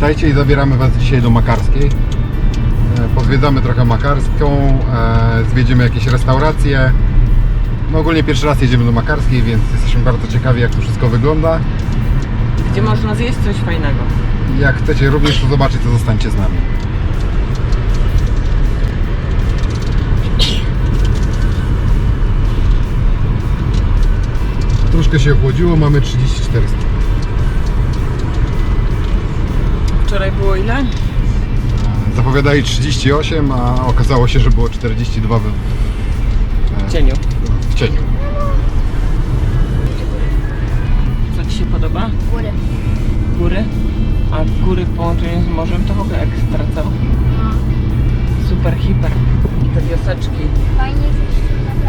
Witajcie i zabieramy Was dzisiaj do Makarskiej. E, Pozwiedzamy trochę Makarską, e, zwiedzimy jakieś restauracje. No ogólnie pierwszy raz jedziemy do Makarskiej, więc jesteśmy bardzo ciekawi jak to wszystko wygląda. Gdzie można zjeść coś fajnego. Jak chcecie również to zobaczyć, to zostańcie z nami. Troszkę się ochłodziło, mamy 34 stopnie. Wczoraj było ile? Zapowiadali 38, a okazało się, że było 42 w, W cieniu. w cieniu. Co Ci się podoba? Góry. Góry? A góry w połączeniu z morzem to w ogóle ekstra, co? No. Super, hiper. I te wioseczki. Fajnie jest na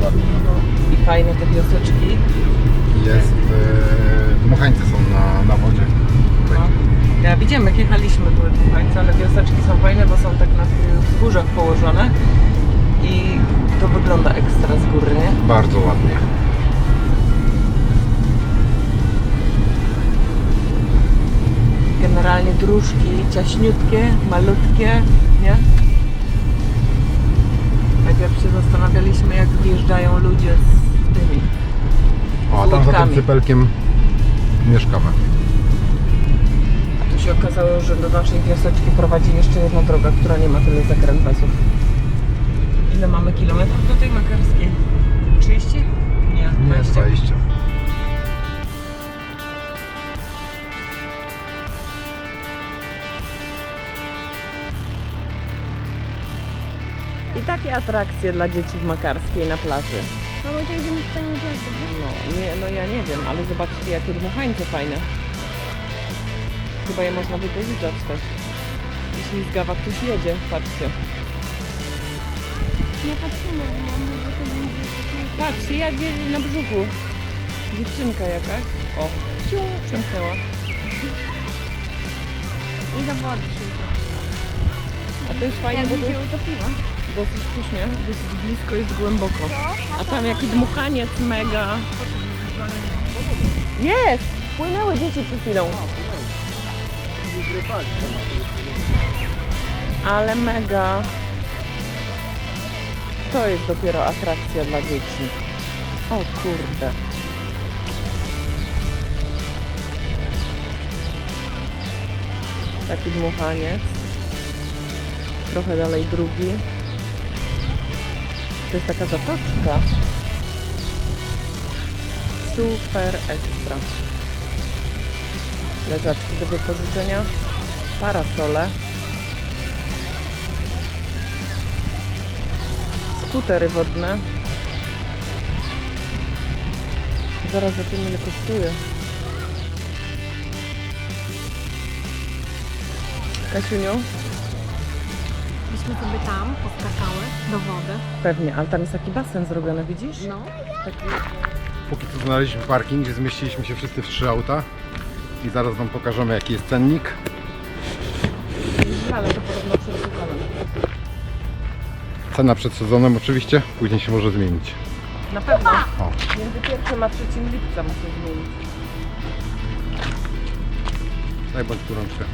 plaży. I fajne te wioseczki. Jest, e, dmuchańce są na, na wodzie. No. Ja widziałem jak jechaliśmy były dmuchańce, ale wioseczki są fajne, bo są tak na wzgórzach położone. I to wygląda ekstra z góry, nie? Bardzo ładnie. Generalnie dróżki ciaśniutkie, malutkie, nie? Najpierw się zastanawialiśmy, jak wjeżdżają ludzie z tymi. O, a tam za tym cypelkiem mieszkamy. Się okazało, że do naszej wioseczki prowadzi jeszcze jedna droga, która nie ma tyle zakrętów. Ile mamy kilometrów do tej makarskiej? 30? Nie, Nie, 20. 20. I takie atrakcje dla dzieci w Makarskiej na plaży. No bo to idziemy w stanie. No, nie, no ja nie wiem, ale zobaczcie jakie dmuchańce fajne. Chyba je można wypożyczać też. Jeśli z gawa ktoś jedzie, patrzcie. Nie patrzymy, bo może to będzie takie... Patrzcie, jak jedzie na brzuchu. Dziewczynka jakaś. O, ciu, przemknęła. I do wody A to jest fajne, bo to się utopiła. dosyć śmiesznie, dosyć blisko jest głęboko. A tam jaki dmuchaniec mega. Jest! Płynęły dzieci przed chwilą. Ale mega. To jest dopiero atrakcja dla dzieci. O kurde. Taki dmuchaniec. Trochę dalej drugi. To jest taka zatoczka. Super ekstra. Leżaczki do wypożyczenia. Parasole. Skutery wodne. Zaraz za tym ile kosztuje. Kasiuniu? Byśmy sobie tam poskakały do wody. Pewnie, ale tam jest taki basen zrobiony, widzisz? No. Taki Póki co znaleźliśmy parking, gdzie zmieściliśmy się wszyscy w trzy auta. I zaraz Wam pokażemy jaki jest cennik. ale to podobno przed sezonem. Cena przed sezonem oczywiście, później się może zmienić. Na pewno. O. Między 1 a 3 lipca muszę zmienić. Daj bądź tu rączkę.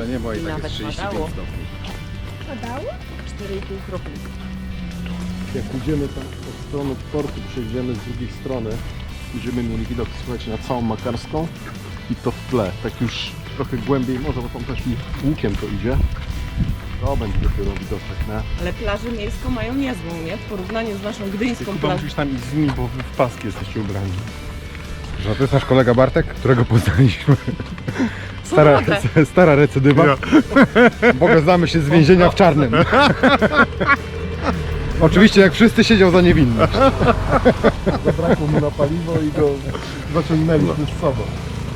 Jest pochmurne niebo i, I tak nawet jest 35 padało. stopni. Padało? 4,5 kropli. Jak pójdziemy tam od strony portu, przejdziemy z drugiej strony, będziemy mieli widok, słuchajcie, na całą Makarską i to w tle, tak już trochę głębiej, może bo tam też i łukiem to idzie. To będzie dopiero widoczek, nie? Ale plażę miejską mają niezłą, nie? W porównaniu z naszą gdyńską Chyba plażą. musisz tam iść z nimi, bo wy w paski jesteście ubrani. Że to jest nasz kolega Bartek, którego poznaliśmy. Stara, stara recydywa. Bo go znamy się z więzienia w czarnym. Oczywiście jak wszyscy siedział za niewinność. Zabrakło mu na paliwo i go zaciągnęliśmy z sobą.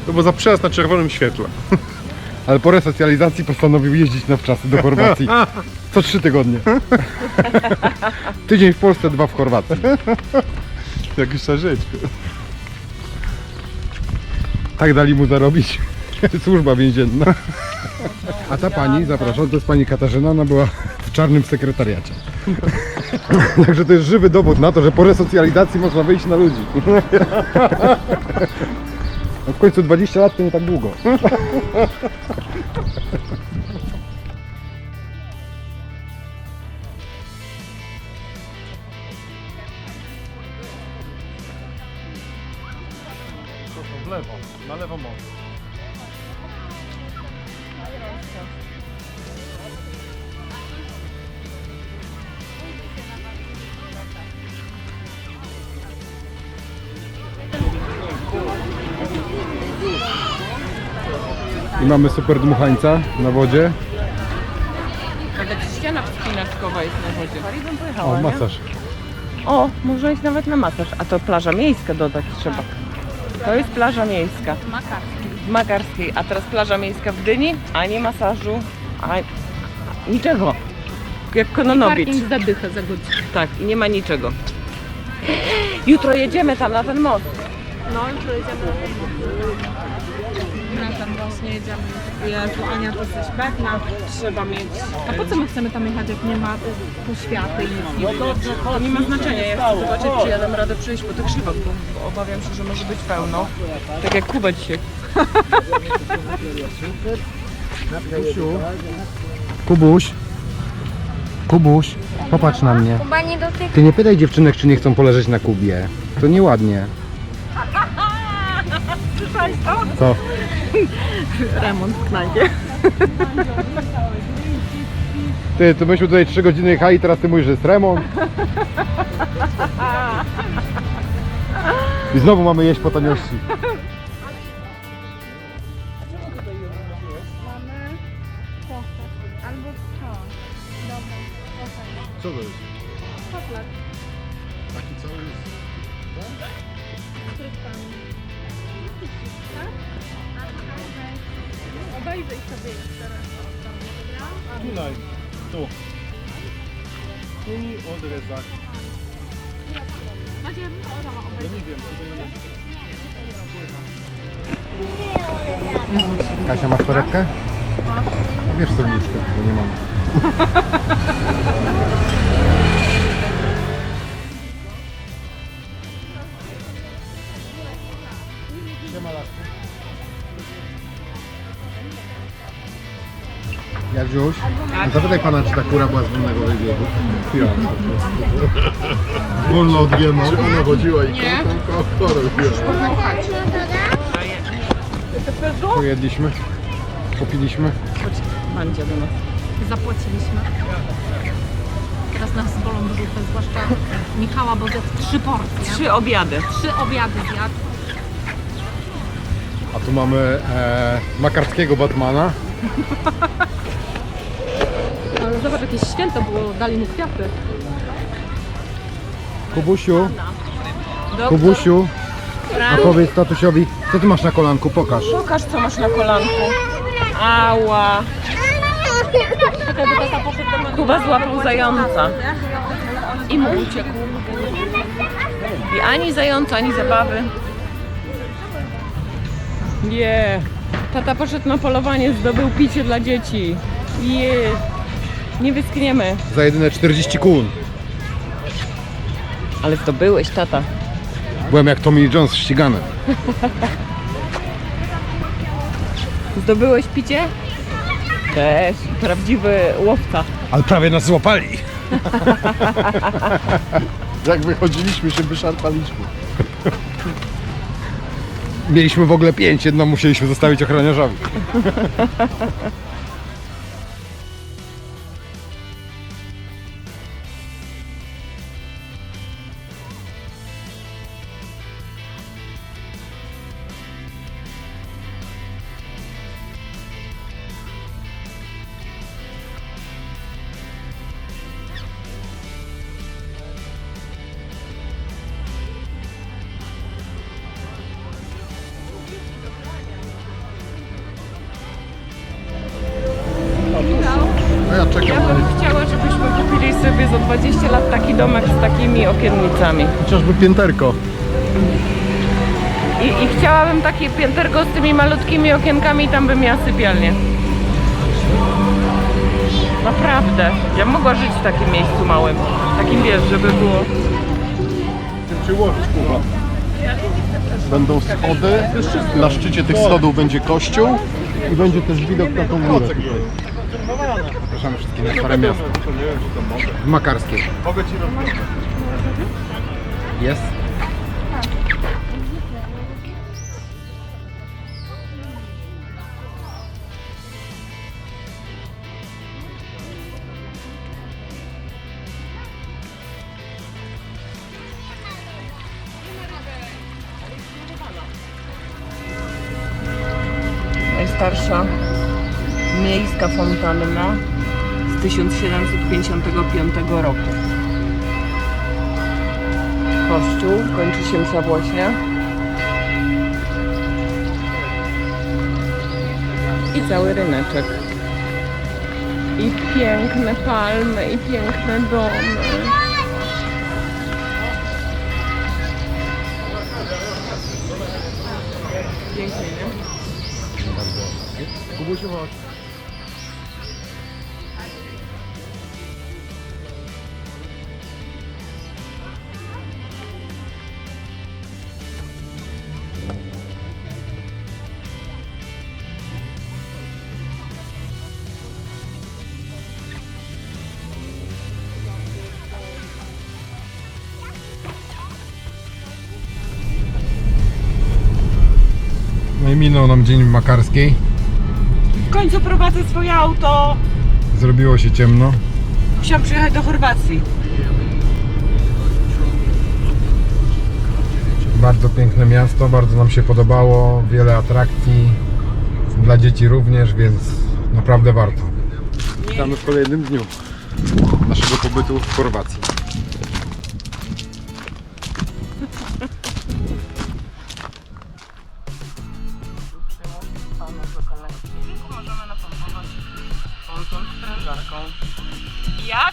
No bo za przejazd na czerwonym świetle. Ale po resocjalizacji postanowił jeździć na wczasy do Chorwacji. Co trzy tygodnie. Tydzień w Polsce, dwa w Chorwacji. Jak już trzeba żyć. Tak dali mu zarobić. Służba więzienna. A ta pani, zapraszam, to jest pani Katarzyna, ona była w czarnym sekretariacie. Także to jest żywy dowód na to, że po resocjalizacji można wyjść na ludzi. No w końcu 20 lat to nie tak długo. Mamy super dmuchańca na wodzie. Nawet ściana wspinaczkowa jest na wodzie. Bym pojechała, O, nie? masaż. O, można iść nawet na masaż. A to plaża miejska dodać trzeba. To jest plaża miejska. W Makarskiej. A teraz plaża miejska w Dyni, ani masażu, a niczego. Jak Kononowicz. Parking za dychę za godzinę. Tak, i nie ma niczego. Jutro jedziemy tam na ten most. No, jutro jedziemy właśnie jedziemy. Jezu, Ania, to jesteś pewna. Trzeba mieć... A po co my chcemy tam jechać, jak nie ma poświaty i nic nie widać? To nie ma znaczenia. Ja chcę zobaczyć, czy ja dam radę przejść po tych krzywach, bo, obawiam się, że może być pełno. Tak jak Kuba dzisiaj. Kubuś. Kubuś, popatrz na mnie. Kuba nie dotyka. Ty nie pytaj dziewczynek, czy nie chcą poleżeć na kubie. To nieładnie. Co? Remont w knajpie. Ty, to myśmy tutaj 3 godziny jechali, teraz ty mówisz, że jest remont. I znowu mamy jeść po taniości. Albo to. Dobra, Co to jest? Kotlet. Taki cały jest. Obejrzyj sobie jeszcze raz. Tutaj, tu. Ja nie wiem, czy to nie Kasia, masz torebkę? Wiesz co bo nie mam. Jadziuś, no zapytaj pana, czy ta kura była z wolnego wybiegu. Ja. Wolno od GMO. Czy ona chodziła i kolor Pojedliśmy, popiliśmy. Mandzia do nas. Zapłaciliśmy. Teraz nas bolą brzuchy, zwłaszcza Michała, bo zjadł trzy porcje. Trzy obiady. Trzy obiady zjadł. A tu mamy e, makarskiego Batmana. Jakieś święto było, dali mu kwiaty. Kubusiu, Doktor Kubusiu, a Frank, powiedz tatusiowi, co ty masz na kolanku, pokaż. pokaż co masz na kolanku. Ała. Kuba złapał zająca. I mu uciekł. I ani zająca, ani zabawy. Nie. Tata poszedł na polowanie, zdobył picie dla dzieci. Je. Nie wyskniemy. Za jedyne 40 kun. Ale zdobyłeś, tata. Byłem jak Tommy Jones ścigany. Zdobyłeś picie? Też. Prawdziwy łowca. Ale prawie nas złapali. Jak wychodziliśmy, się wyszarpaliśmy. Mieliśmy w ogóle pięć, jedno musieliśmy zostawić ochroniarzowi. za 20 lat taki domek z takimi okiennicami. Chociażby pięterko. I, I chciałabym takie pięterko z tymi malutkimi okienkami i tam bym miała sypialnię. Naprawdę. Ja mogła żyć w takim miejscu małym. Takim wiesz, żeby było. Tym przyłożyć Kuba. Będą schody, na szczycie tych schodów będzie kościół i będzie też widok na tą górę. Zapraszamy wszystkich na Stare Miasto. W Makarskiej. Mogę ci robić. Jest? Najstarsza miejska fontanna 1755 roku. Kościół, kończy się msza właśnie. I cały ryneczek. I piękne palmy, i piękne domy. Pięknie, nie? Minął nam dzień w Makarskiej. W końcu prowadzę swoje auto. Zrobiło się ciemno. Musiałam przyjechać do Chorwacji. Bardzo piękne miasto, bardzo nam się podobało. Wiele atrakcji. Dla dzieci również, więc naprawdę warto. Witamy w kolejnym dniu naszego pobytu w Chorwacji. акушеркам. Я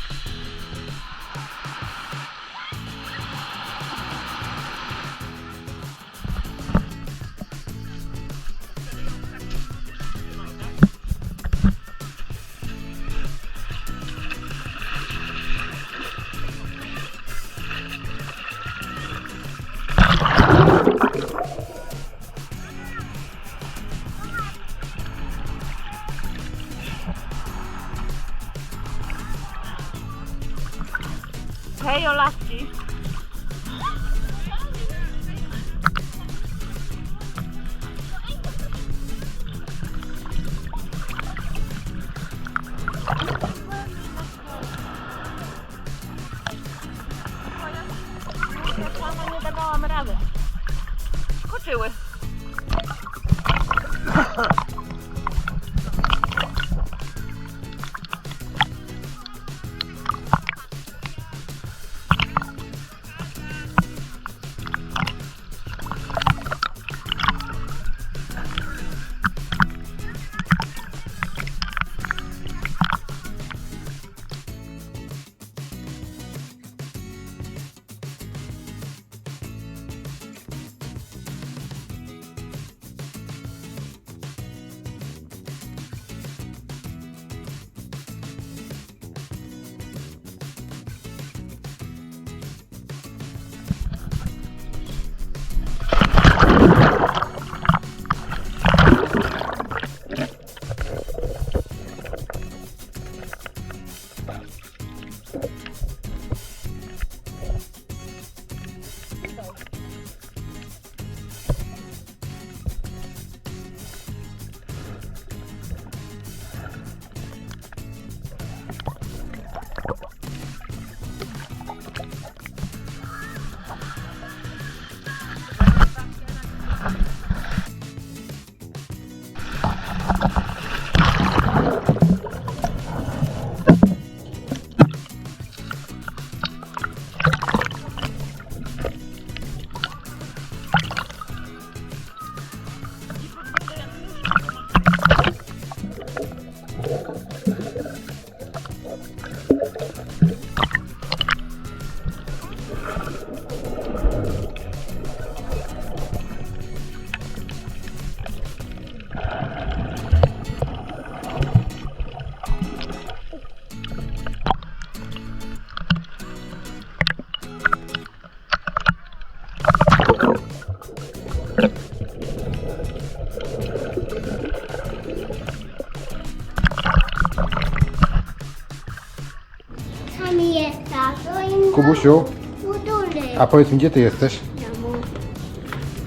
Budury. a powiedz mi, gdzie ty jesteś? Domu.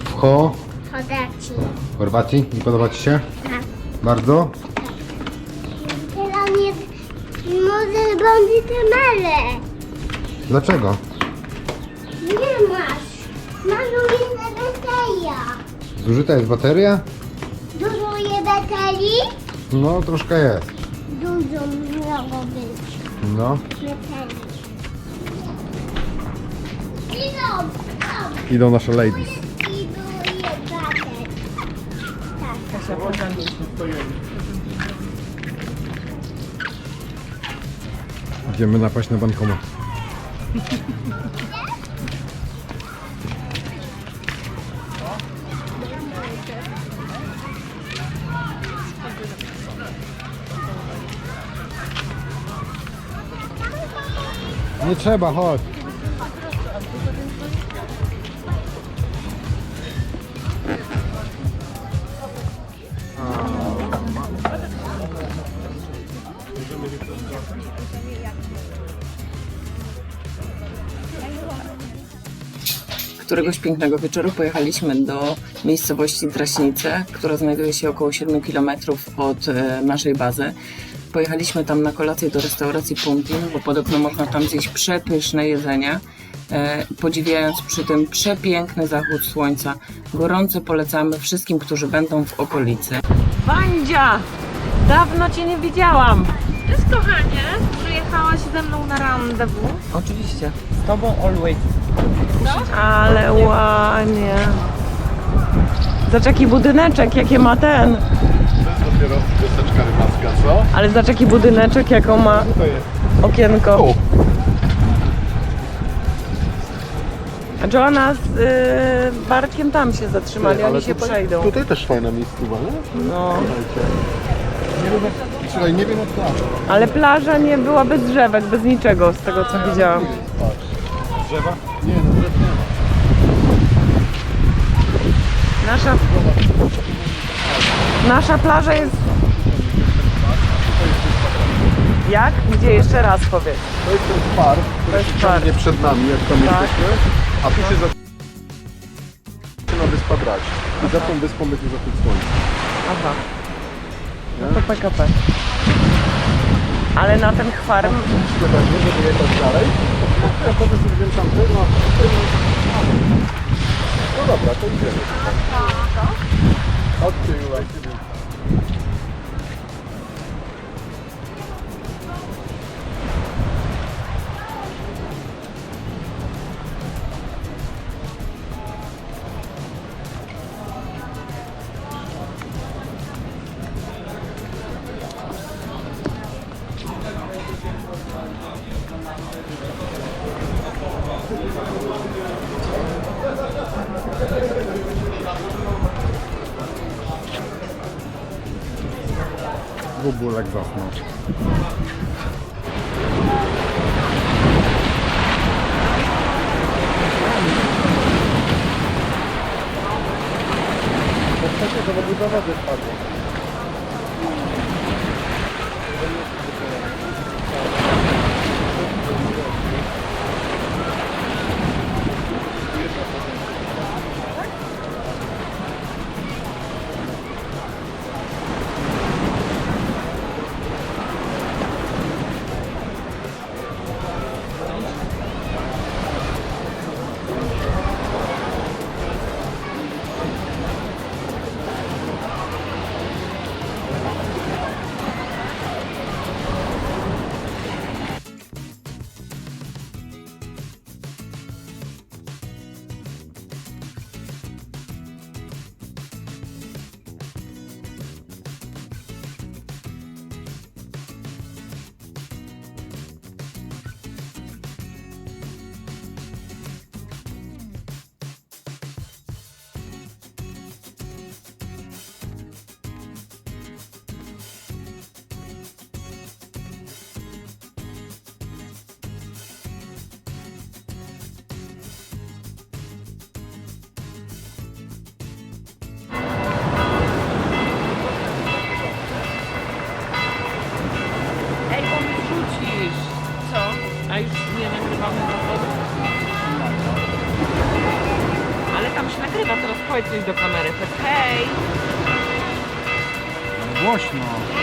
W Ho, Chodaci. w Chorwacji. I podoba ci się? Tak. Bardzo? Teraz nie... Może będzie temele. Dlaczego? Nie masz. Masz inne bateria. Zużyta jest bateria? Dużo je baterii? No, troszkę jest. Dużo mogło być No. baterii. Idą. Nasze ladies. Idziemy napaść na bankomat. Nie trzeba, chodź. Któregoś pięknego wieczoru pojechaliśmy do miejscowości Draśnice, która znajduje się około 7 km od e, naszej bazy. Pojechaliśmy tam na kolację do restauracji Pumpkin, bo podobno można tam zjeść przepyszne jedzenie, e, podziwiając przy tym przepiękny zachód słońca. Gorąco polecamy wszystkim, którzy będą w okolicy. Wandzia! Dawno Cię nie widziałam! Cześć kochanie, przyjechałaś ze mną na randewu. Oczywiście, z Tobą always. Ale ładnie. Zobacz jaki budyneczek, jakie ma ten. To jest dopiero wioseczka rybacka, co? Ale zobacz jaki budyneczek, jaką ma To jest. okienko. A Joanna z y, Bartkiem tam się zatrzymali, oni się tutaj, przejdą. Tutaj też fajna miejscowa, nie? No. Słuchajcie. Nie wiem, jak, słuchaj, nie wiem jak. Ale plaża nie była bez drzewek, bez niczego z tego co widziałam. Patrz. Drzewa? Nasza, nasza plaża jest... Jak? Gdzie jeszcze raz powiedz? To jest ten park, który jest się ciągnie przed nami, jak tam Tak. jesteśmy. A tu się zaczyna wyspa Drać. I za tą wyspą będzie zachód słońca. Aha. No to PKP. Ale na ten chwarm Myślę pewnie, żeby jechać dalej. Ja potem sobie wiem tam tego. No dobra, to idziemy. Chodźcie, Jula. Bubulek Ostatnio to wody coś do kamery. Hej. Głośno.